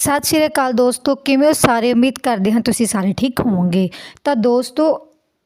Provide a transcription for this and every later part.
ਸਤਿ ਸ਼੍ਰੀ ਅਕਾਲ ਦੋਸਤੋ, ਕਿਵੇਂ ਹੋ? ਸਾਰੇ ਉਮੀਦ ਕਰਦੇ ਹਾਂ ਤੁਸੀਂ ਸਾਰੇ ਠੀਕ ਹੋਵੋਗੇ। ਤਾਂ ਦੋਸਤੋ,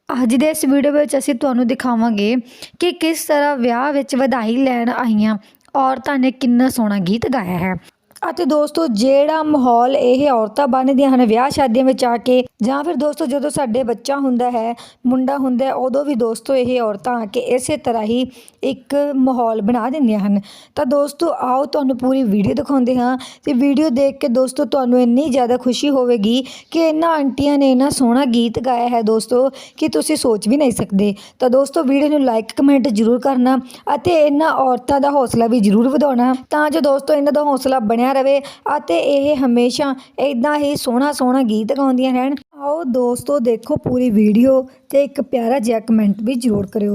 ਅੱਜ ਦੇ ਇਸ ਵੀਡੀਓ ਵਿੱਚ ਅਸੀਂ ਤੁਹਾਨੂੰ ਦਿਖਾਵਾਂਗੇ ਕਿ ਕਿਸ ਤਰ੍ਹਾਂ ਵਿਆਹ ਵਿੱਚ ਵਧਾਈ ਲੈਣ ਆਈਆਂ ਔਰਤਾਂ ਨੇ ਕਿੰਨਾ ਸੋਹਣਾ ਗੀਤ ਗਾਇਆ ਹੈ। ਅਤੇ ਦੋਸਤੋ ਜਿਹੜਾ ਮਾਹੌਲ ਇਹ ਔਰਤਾਂ ਬੰਨ੍ਹਦੀਆਂ ਹਨ ਵਿਆਹ ਸ਼ਾਦੀਆਂ ਵਿੱਚ ਆ ਕੇ ਜਾਂ ਫਿਰ ਦੋਸਤੋ ਜਦੋਂ ਸਾਡੇ ਬੱਚਾ ਹੁੰਦਾ ਹੈ ਮੁੰਡਾ ਹੁੰਦਾ ਹੈ, ਉਦੋਂ ਵੀ ਦੋਸਤੋ ਇਹ ਔਰਤਾਂ ਆ ਕੇ ਇਸੇ ਤਰ੍ਹਾਂ ਹੀ ਇੱਕ ਮਾਹੌਲ ਬਣਾ ਦਿੰਦੀਆਂ ਹਨ। ਤਾਂ ਦੋਸਤੋ ਆਓ ਤੁਹਾਨੂੰ ਪੂਰੀ ਵੀਡੀਓ ਦਿਖਾਉਂਦੇ ਹਾਂ ਤੇ ਵੀਡੀਓ ਦੇਖ ਕੇ ਦੋਸਤੋ ਤੁਹਾਨੂੰ ਇੰਨੀ ਜ਼ਿਆਦਾ ਖੁਸ਼ੀ ਹੋਵੇਗੀ ਕਿ ਇਹਨਾਂ ਆਂਟੀਆਂ ਨੇ ਇੰਨਾ ਸੋਹਣਾ ਗੀਤ ਗਾਇਆ ਹੈ ਦੋਸਤੋ ਕਿ ਤੁਸੀਂ ਸੋਚ ਵੀ ਨਹੀਂ ਸਕਦੇ। ਤਾਂ ਦੋਸਤੋ ਵੀਡੀਓ ਨੂੰ ਲਾਈਕ ਕਮੈਂਟ ਜ਼ਰੂਰ ਕਰਨਾ ਅਤੇ ਇਹਨਾਂ ਔਰਤਾਂ ਦਾ ਹੌਸਲਾ ਵੀ ਜ਼ਰੂਰ ਵਧਾਉਣਾ। ਤਾਂ ਜੋ ਦੋਸਤੋ ਇਹਨਾਂ ਦਾ ਹੌਸਲਾ ਬਣਿਆ ਬਣਿਆ ਰਵੇ ਅਤੇ ਇਹ ਹਮੇਸ਼ਾ ਇਦਾਂ ਹੀ ਸੋਹਣਾ ਸੋਹਣਾ ਗੀਤ ਗਾਉਂਦੀਆਂ ਰਹਿਣ। ਆਓ ਦੋਸਤੋ ਦੇਖੋ ਪੂਰੀ ਵੀਡੀਓ ਤੇ ਇੱਕ ਪਿਆਰਾ ਜਿਹਾ ਕਮੈਂਟ ਵੀ ਜ਼ਰੂਰ ਕਰਿਓ।